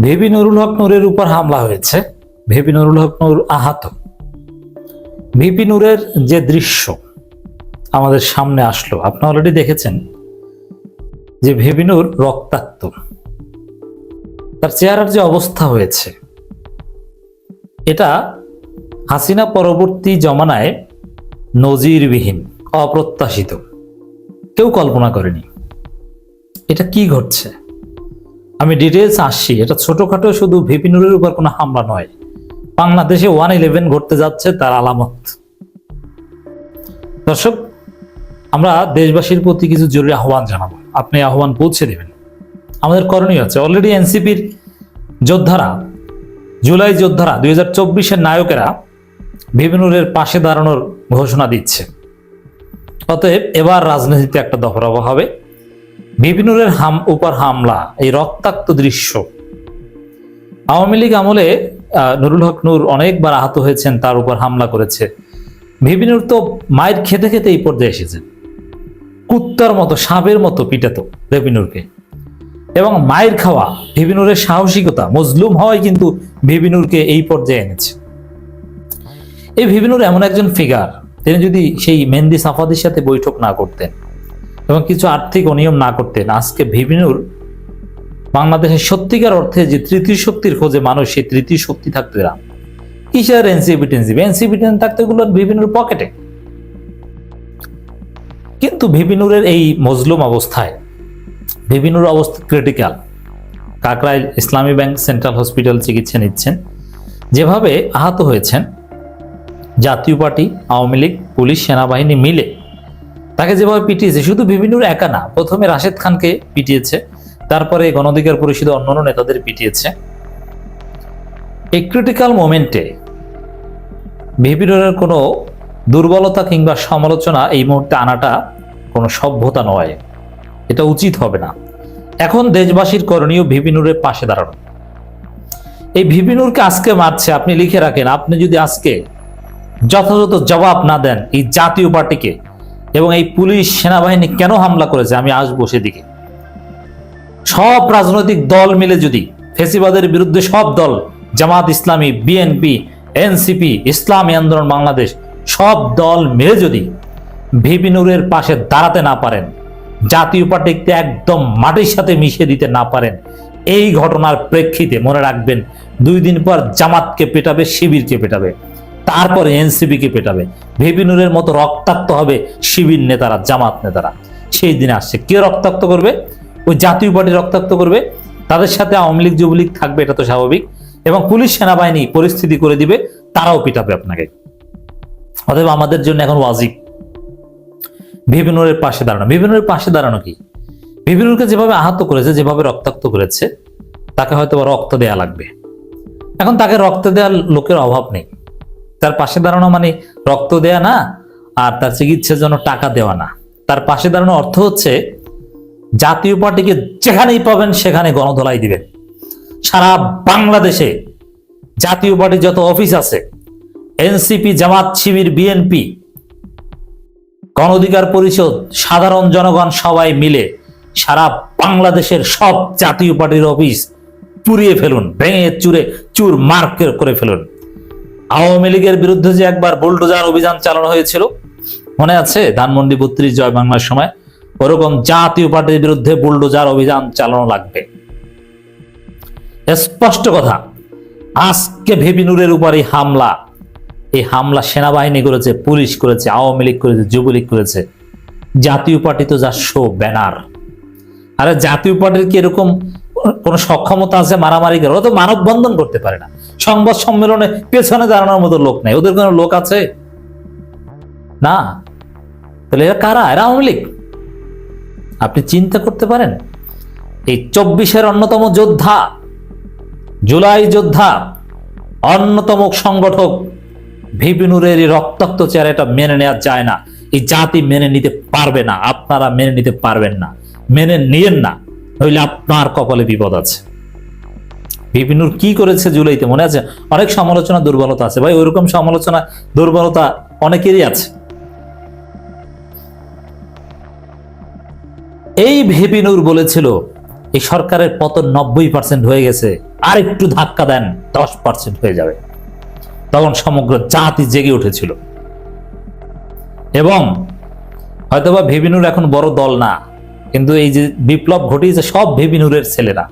ভেবি নুরুল হক নূরের উপর হামলা হয়েছে। ভেবি নুরুল হক নূর আহত। ভিপি নূরের যে দৃশ্য আমাদের সামনে আসলো, আপনি অলরেডি দেখেছেন যে ভেবিনুর রক্তাক্ত। তার চেহারার যে অবস্থা হয়েছে, এটা হাসিনা পরবর্তী জমানায় নজিরবিহীন, অপ্রত্যাশিত। কেউ কল্পনা করেনি। এটা কি ঘটছে? আমি ডিটেলস আসছি। এটা ছোটখাটো, শুধু ভিপিনুরের উপর কোনো হামলা নয়। বাংলাদেশে ওয়ান ইলেভেন ঘটতে যাচ্ছে তার আলামত। দর্শক, আমরা দেশবাসীর প্রতি কিছু জরুরি আহ্বান জানাব। আপনি আহ্বান পৌঁছে দেবেন। আমাদের করণীয় আছে অলরেডি এনসিপির যোদ্ধারা, জুলাই যোদ্ধারা, দুই হাজার চব্বিশের নায়কেরা বিভিন্নরের পাশে দাঁড়ানোর ঘোষণা দিচ্ছে। অতএব এবার রাজনীতিতে একটা দফরাবা হবে। বিভিন্নরের হাম, উপর হামলা, এই রক্তাক্ত দৃশ্য। আওয়ামী লীগ আমলে নুরুল হক নূর অনেকবার আহত হয়েছেন, তার উপর হামলা করেছে। বিভিন্নর তো মায়ের খেতে খেতে এই পর্যায়ে এসেছেন। কুত্তার মতো, সাপের মতো পিটাতো বেবিনুরকে এবং মায়ের খাওয়া ভিবিনুরের সাহসিকতা, মজলুম হওয়াই কিন্তু ভিবিনুরকে এই পর্যায়ে এনেছে। এই ভিবিনুর এমন একজন ফিগার তিনি যদি সেই মেহেন্দি সাফাদির সাথে বৈঠক না করতেন এবং কিছু আর্থিক অনিয়ম না করতেন আজকে ভিবিনুর বাংলাদেশের সত্যিকার অর্থে যে তৃতীয় শক্তির খোঁজে মানুষ, সেই তৃতীয় শক্তি থাকতে না কিসের এনসিপি টেনসিপি এনসিপি টেন থাকতো এগুলো ভিবিনুর পকেটে। কিন্তু ভিবিনুরের এই মজলুম অবস্থায় ভিবিনুর অবস্থা ক্রিটিক্যাল কাকরাইল ইসলামী ব্যাংক সেন্ট্রাল হসপিটাল চিকিৎসা নিচ্ছেন। যেভাবে আহত হয়েছেন, জাতীয় পার্টি, আওয়ামী লীগ, পুলিশ, সেনাবাহিনী মিলে তাকে যেভাবে পিটিয়েছে, শুধু বিভিন্নুর একা না, প্রথমে রাশেদ খানকে পিটিয়েছে, তারপরে গণঅধিকার পরিষদের অন্যান্য নেতাদের পিটিয়েছে। এই ক্রিটিক্যাল মোমেন্টে বিভিন্নের কোনো দুর্বলতা কিংবা সমালোচনা এই মুহূর্তে আনাটা কোনো সভ্যতা নয়। এটা উচিত হবে না। এখন দেশবাসীর করণীয় ভিপিনুরের পাশে দাঁড়ানো। এই ভিপিনুরকে আজকে মারছে, আপনি লিখে রাখেন, আপনি যদি আজকে যথাযথ জবাব না দেন এই জাতীয় পার্টিকে এবং এই পুলিশ সেনাবাহিনী কেন হামলা করেছে? আমি আসব সেদিকে। সব রাজনৈতিক দল মিলে যদি ফেসিবাদের বিরুদ্ধে সব দল, জামাত ইসলামী বিএনপি এনসিপি ইসলামী আন্দোলন, বাংলাদেশ, সব দল মিলে যদি ভিপি নূরের পাশে দাঁড়াতে না পারেন, জাতীয় পার্টিকে একদম মাটির সাথে মিশিয়ে দিতে না পারেন, এই ঘটনার প্রেক্ষিতে মনে রাখবেন, দুই দিন পর জামাতকে পেটাবে, শিবিরকে পেটাবে। তারপরে এনসিপিকে পেটাবে। ভিপি নূরের মতো রক্তাক্ত হবে শিবির নেতারা, জামাত নেতারা। সেই দিনে আসছে। কে রক্তাক্ত করবে? ওই জাতীয় পার্টি রক্তাক্ত করবে। তাদের সাথে আওয়ামী লীগ, যুবলীগ থাকবে, এটা তো স্বাভাবিক। এবং পুলিশ সেনাবাহিনী পরিস্থিতি করে দিবে, তারাও পিটাবে আপনাকে। অতএব আমাদের জন্য এখন ওয়াজিব। বিভিন্নের পাশে দাঁড়ানো। বিভিন্নের পাশে দাঁড়ানো কি? বিভিন্নকে যেভাবে আহত করেছে, যেভাবে রক্তাক্ত করেছে, তাকে হয়তো রক্ত দেয়া লাগবে। এখন তাকে রক্ত দেওয়ার লোকের অভাব নেই। তার পাশে দাঁড়ানো মানে রক্ত দেয়া না, আর তার চিকিৎসার জন্য টাকা দেওয়া না। তার পাশে দাঁড়ানো অর্থ হচ্ছে, জাতীয় পার্টিকে যেখানেই পাবেন সেখানে গণধলাই দিবেন। সারা বাংলাদেশে জাতীয় পার্টির যত অফিস আছে, এনসিপি, জামাত, শিবির, বিএনপি গণ অধিকার পরিষদ, সাধারণ জনগণ সবাই মিলে সারা বাংলাদেশের সব জাতীয় পার্টির অফিস পুড়িয়ে ফেলুন, ভেঙে চুরে চুর মার্ক করে ফেলুন। আওয়ামী লীগের বিরুদ্ধে যে একবার বুলডোজার অভিযান চালানো হয়েছিল, মনে আছে? ধানমন্ডি বত্রিশ জয় বাংলার সময়? ওরকম জাতীয় পার্টির বিরুদ্ধে বুলডোজার অভিযান চালানো লাগবে। স্পষ্ট কথা, আজকে ভেবিনুরের উপর এই হামলা। এই হামলা সেনাবাহিনী করেছে, পুলিশ করেছে, আওয়ামী লীগ করেছে, যুবলীগ করেছে। জাতীয় পার্টি তো যা শো ব্যানার। আরে জাতীয় পার্টির কি এরকম কোন সক্ষমতা আছে, মারামারি করে, ওরা তো মানববন্ধন করতে পারে না। সংবাদ সম্মেলনে পেছনে দাঁড়ানোর মতো লোক নেই। ওদের কোনো লোক আছে? না। তাহলে এরা কারা? এরা আওয়ামী লীগ। আপনি চিন্তা করতে পারেন, এই চব্বিশের অন্যতম যোদ্ধা, জুলাই যোদ্ধা, অন্যতম সংগঠক ভিপিনুরের রক্তাক্ত চেহারাটা মেনে নেওয়া যায় না। এই জাতি মেনে নিতে পারবে না। আপনারা মেনে নিতে পারবেন না। মেনে নিয়েন না। নইলে আপনার কপালে বিপদ আছে। বিভিন্নুর কি করেছে জুলাইতে মনে আছে? অনেক সমালোচনা দুর্বলতা আছে। ভাই, ওইরকম সমালোচনা দুর্বলতা অনেকেরই আছে। এই ভেবিনুর বলেছিল, এই সরকারের পতন নব্বই পার্সেন্ট হয়ে গেছে। আর একটু ধাক্কা দেন, দশ পার্সেন্ট হয়ে যাবে। তখন সমগ্র জাতি জেগে উঠেছিল। এবং হয়তোবা ভিবিনুর এখন বড় দল না। কিন্তু এই যে বিপ্লব ঘটিয়েছে, সব ভিবিনুরের ছেলেরা।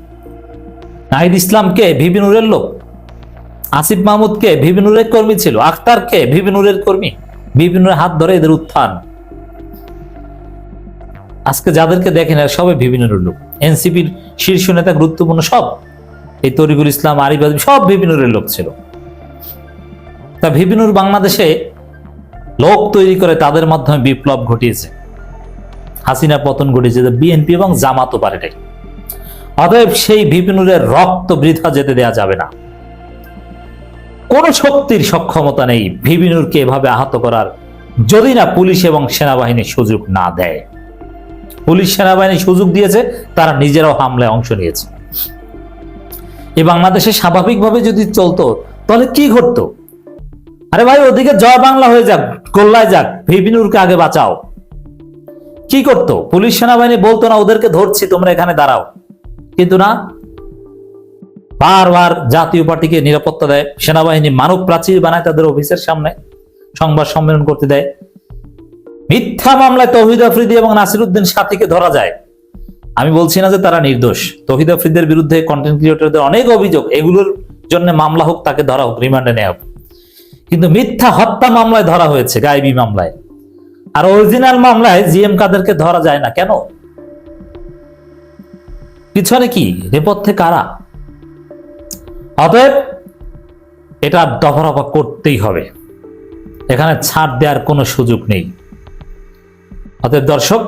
নাহিদ ইসলামকে ভিবিনুরের লোক, আসিফ মাহমুদকে ভিবিনুরের কর্মী ছিল, আখতারকে ভিবিনুরের কর্মী ভিবিনুরের হাত ধরে এদের উত্থান। আজকে যাদেরকে দেখেন এরা সবাই ভিবিনুরের লোক। এনসিপির শীর্ষ নেতা গুরুত্বপূর্ণ সব, এই তরিকুল ইসলাম, আরিফ আজম, সব ভিবিনুরের লোক ছিল। তা ভিবিনুর বাংলাদেশে লোক তৈরি করে তাদের মাধ্যমে বিপ্লব ঘটিয়েছে। হাসিনা পতন ঘটেছে বিএনপি এবং জামাতও পারেটাই অতএব সেই ভিপিনুরের রক্ত বৃথা যেতে দেয়া যাবে না। কোন শক্তির সক্ষমতা নেই ভিবিনুরকে এভাবে আহত করার, যদি না পুলিশ এবং সেনাবাহিনী সুযোগ না দেয়। পুলিশ সেনাবাহিনী সুযোগ দিয়েছে, তারা নিজেরাও হামলায় অংশ নিয়েছে। এই বাংলাদেশে স্বাভাবিকভাবে যদি চলতো, তাহলে কি ঘটতো? আরে ভাই, ওদিকে জয় বাংলা হয়ে যাক, গোল্লায় যাক ভিবিনুরকে আগে বাঁচাও। কি করতো? পুলিশ সেনাবাহিনী বলতো না, ওদেরকে ধরছি, তোমরা এখানে দাঁড়াও। কিন্তু না, বারবার জাতীয় পার্টিকে নিরাপত্তা দেয়। সেনাবাহিনী মানব প্রাচীর বানায় তাদের অফিসের সামনে, সংবাদ সম্মেলন করতে দেয়। মিথ্যা মামলায় তহিদ আফ্রিদি এবং নাসির উদ্দিন সাথীকে ধরা যায়। আমি বলছি না যে তারা নির্দোষ। তহিদ আফ্রিদের বিরুদ্ধে কন্টেন্ট ক্রিয়েটরদের অনেক অভিযোগ, এগুলোর জন্য মামলা হোক, তাকে ধরা হোক, রিমান্ডে নেওয়া হোক। কিন্তু মিথ্যা হত্যা মামলায় ধরা হয়েছে, গায়েবী মামলায়। আর অরিজিনাল মামলায় জিএম কাদেরকে ধরা যায় না, কেন? পিছনে কি? নেপথ্যে কারা? অতএব এটা দফা রফা করতেই হবে। এখানে ছাড় দেওয়ার কোনো সুযোগ নেই। অতএব দর্শক,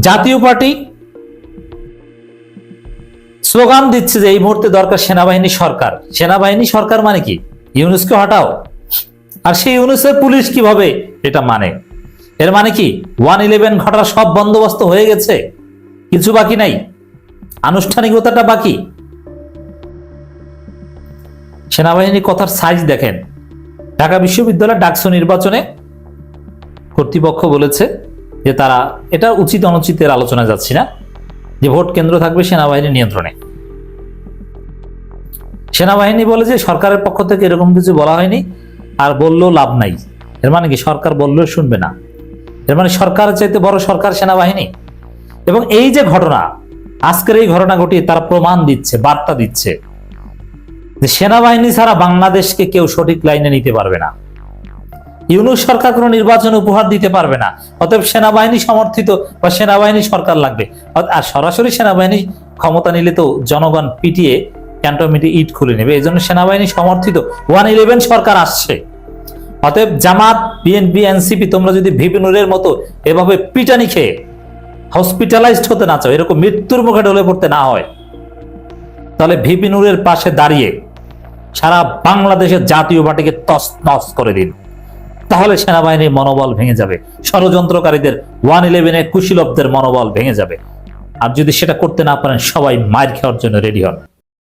জাতীয় পার্টি স্লোগান দিচ্ছে যে এই মুহূর্তে দরকার সেনাবাহিনী সরকার। সেনাবাহিনী সরকার মানে কি? ইউনুসকে হটাও। আর সেই ইউনুসের পুলিশ কীভাবে এটা মানে? এর মানে কি? ওয়ান ইলেভেন ঘটার সব বন্দোবস্ত হয়ে গেছে? কিছু বাকি নাই? আনুষ্ঠানিকতাটা বাকি? সেনাবাহিনীর কথার সাইজ দেখেন। ঢাকা বিশ্ববিদ্যালয় ডাকসু নির্বাচনে কর্তৃপক্ষ বলেছে যে তারা এটা উচিত অনুচিতের আলোচনা যাচ্ছি না, যে ভোট কেন্দ্র থাকবে সেনাবাহিনীর নিয়ন্ত্রণে। সেনাবাহিনী বলে যে সরকারের পক্ষ থেকে এরকম কিছু বলা হয়নি। আর বললেও লাভ নাই। এর মানে কি? সরকার বললেও শুনবে না। এর মানে সরকারের চাইতে বড় সরকার সেনাবাহিনী। এবং এই যে ঘটনা, আজকের এই ঘটনা ঘটিয়ে তারা প্রমাণ দিচ্ছে, বার্তা দিচ্ছে যে সেনাবাহিনী ছাড়া বাংলাদেশকে কেউ সঠিক লাইনে নিতে পারবে না। ইউনুস সরকার কোনো নির্বাচন উপহার দিতে পারবে না। অতএব সেনাবাহিনী সমর্থিত বা সেনাবাহিনী সরকার লাগবে। আর সরাসরি সেনাবাহিনী ক্ষমতা নিলে তো জনগণ পিটিয়ে ক্যান্টনমেন্টে ইট খুলে নেবে। এই জন্য সেনাবাহিনী সমর্থিত। ওয়ান ইলেভেন সরকার আসছে। অতএব জামাত বিএনপি এনসিপি তোমরা যদি ভিপিনুরের মতো এভাবে পিটানি খেয়ে হসপিটালাইজড হতে না চাও, এরকম মৃত্যুর মুখে ঢলে পড়তে না হয়, তাহলে ভিপিনুরের পাশে দাঁড়িয়ে সারা বাংলাদেশের জাতীয় পার্টিকে তস নস করে দিন। তাহলে সেনাবাহিনীর মনোবল ভেঙে যাবে, ষড়যন্ত্রকারীদের ওয়ান ইলেভেনের কুশীলবদের মনোবল ভেঙে যাবে। আর যদি সেটা করতে না পারেন, সবাই মার খাওয়ার জন্য রেডি হন।